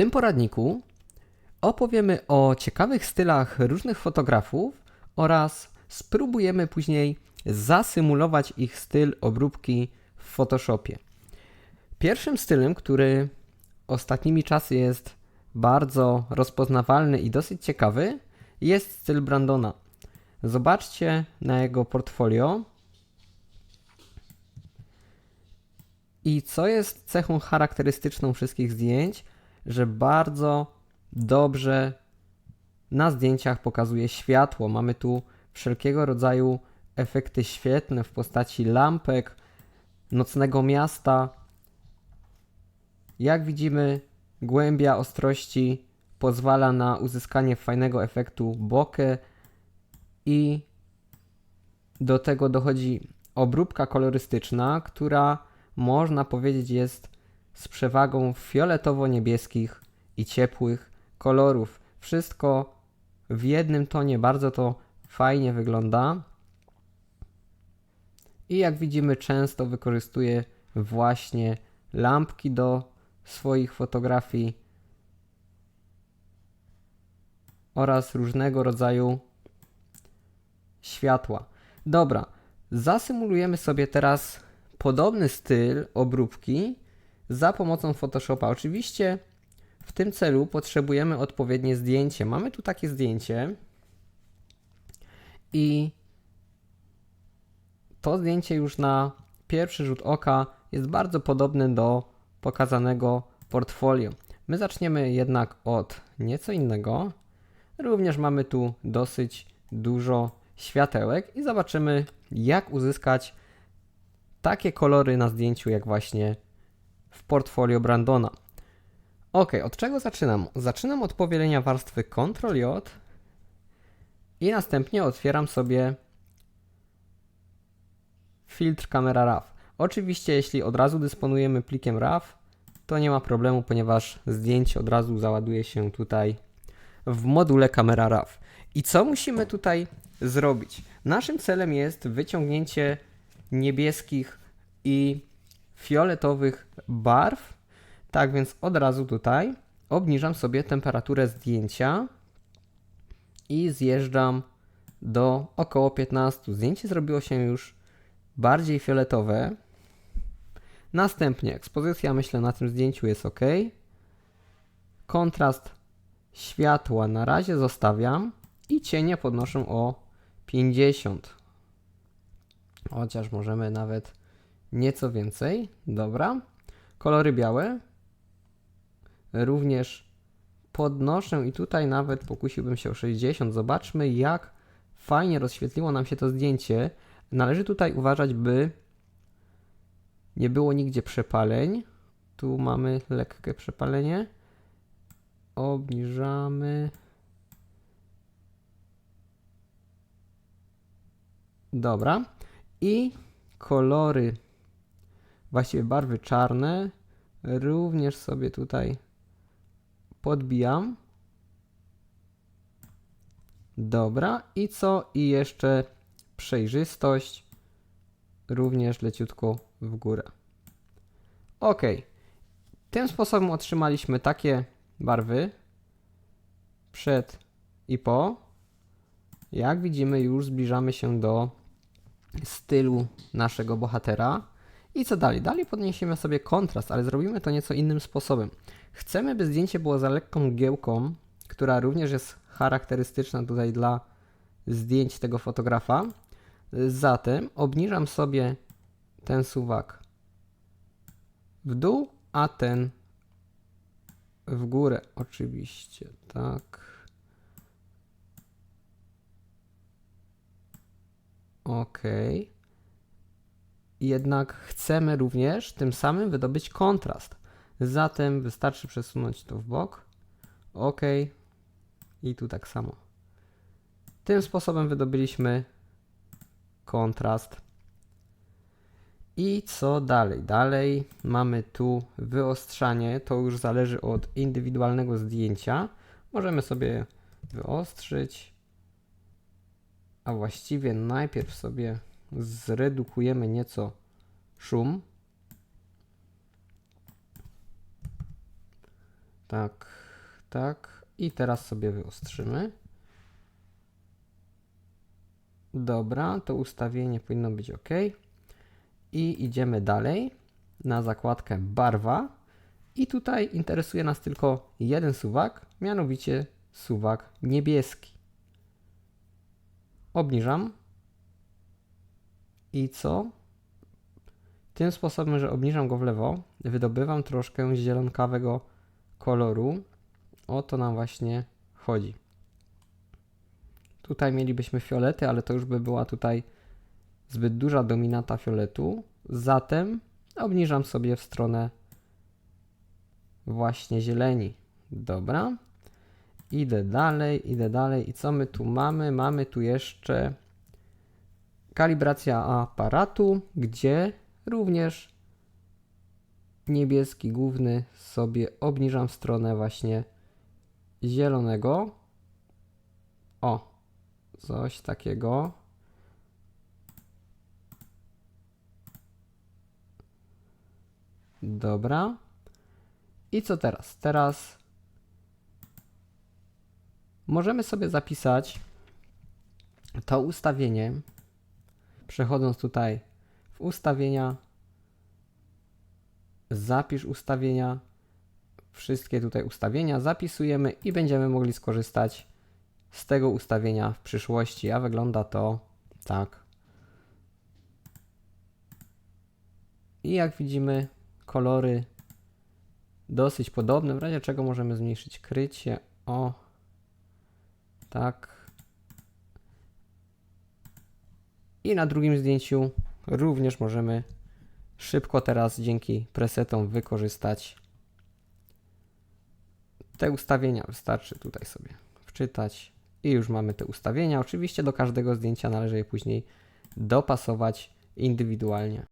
tym poradniku opowiemy o ciekawych stylach różnych fotografów oraz spróbujemy później zasymulować ich styl obróbki w Photoshopie. Pierwszym stylem, który ostatnimi czasy jest bardzo rozpoznawalny i dosyć ciekawy, jest styl Brandona. Zobaczcie na jego portfolio. I co jest cechą charakterystyczną wszystkich zdjęć, że bardzo dobrze na zdjęciach pokazuje światło. Mamy tu wszelkiego rodzaju efekty świetne w postaci lampek, nocnego miasta. Jak widzimy, głębia ostrości pozwala na uzyskanie fajnego efektu bokeh i do tego dochodzi obróbka kolorystyczna, która można powiedzieć jest z przewagą fioletowo-niebieskich i ciepłych kolorów. Wszystko w jednym tonie, bardzo to fajnie wygląda. I jak widzimy, często wykorzystuje właśnie lampki do swoich fotografii oraz różnego rodzaju światła. Dobra, zasymulujemy sobie teraz podobny styl obróbki za pomocą Photoshopa. Oczywiście w tym celu potrzebujemy odpowiednie zdjęcie. Mamy tu takie zdjęcie i to zdjęcie już na pierwszy rzut oka jest bardzo podobne do pokazanego portfolio. My zaczniemy jednak od nieco innego. Również mamy tu dosyć dużo światełek i zobaczymy jak uzyskać takie kolory na zdjęciu jak właśnie w portfolio Brandona. Ok, od czego zaczynam? Zaczynam od powielenia warstwy Ctrl J i następnie otwieram sobie filtr Camera RAW. Oczywiście, jeśli od razu dysponujemy plikiem RAW, to nie ma problemu, ponieważ zdjęcie od razu załaduje się tutaj w module Camera RAW. I co musimy tutaj zrobić? Naszym celem jest wyciągnięcie niebieskich i fioletowych barw. Tak więc od razu tutaj obniżam sobie temperaturę zdjęcia i zjeżdżam do około 15. Zdjęcie zrobiło się już bardziej fioletowe. Następnie ekspozycja, myślę, na tym zdjęciu jest ok. Kontrast światła na razie zostawiam i cienie podnoszę o 50. Chociaż możemy nawet nieco więcej. Dobra. Kolory białe. Również podnoszę i tutaj nawet pokusiłbym się o 60. Zobaczmy, jak fajnie rozświetliło nam się to zdjęcie. Należy tutaj uważać, by nie było nigdzie przepaleń. Tu mamy lekkie przepalenie. Obniżamy. Dobra. I kolory, właściwie barwy czarne, również sobie tutaj podbijam. Dobra. I co? I jeszcze przejrzystość również leciutko w górę. Ok. Tym sposobem otrzymaliśmy takie barwy przed i po. Jak widzimy, już zbliżamy się do stylu naszego bohatera. I co dalej? Dalej podniesiemy sobie kontrast, ale zrobimy to nieco innym sposobem. Chcemy, by zdjęcie było za lekką giełką, która również jest charakterystyczna tutaj dla zdjęć tego fotografa. Zatem obniżam sobie ten suwak w dół, a ten w górę oczywiście, tak. OK. Jednak chcemy również tym samym wydobyć kontrast. Zatem wystarczy przesunąć to w bok. OK. I tu tak samo. Tym sposobem wydobyliśmy kontrast. I co dalej? Dalej mamy tu wyostrzanie. To już zależy od indywidualnego zdjęcia. Możemy sobie wyostrzyć a właściwie najpierw sobie zredukujemy nieco szum. Tak, tak. I teraz sobie wyostrzymy. Dobra, to ustawienie powinno być ok. I idziemy dalej na zakładkę barwa. I tutaj interesuje nas tylko jeden suwak, mianowicie suwak niebieski. Obniżam. I co? Tym sposobem, że obniżam go w lewo, wydobywam troszkę zielonkawego koloru. O to nam właśnie chodzi. Tutaj mielibyśmy fiolety, ale to już by była tutaj zbyt duża dominata fioletu. Zatem obniżam sobie w stronę właśnie zieleni. Dobra. Idę dalej, idę dalej. I co my tu mamy? Mamy tu jeszcze kalibracja aparatu, gdzie również niebieski główny sobie obniżam w stronę właśnie zielonego. O, coś takiego. Dobra. I co teraz? Teraz możemy sobie zapisać to ustawienie, przechodząc tutaj w ustawienia, zapisz ustawienia, wszystkie tutaj ustawienia zapisujemy i będziemy mogli skorzystać z tego ustawienia w przyszłości, a wygląda to tak. I jak widzimy, kolory dosyć podobne, w razie czego możemy zmniejszyć krycie. O, tak. I na drugim zdjęciu również możemy szybko teraz dzięki presetom wykorzystać te ustawienia. Wystarczy tutaj sobie wczytać i już mamy te ustawienia. Oczywiście do każdego zdjęcia należy je później dopasować indywidualnie.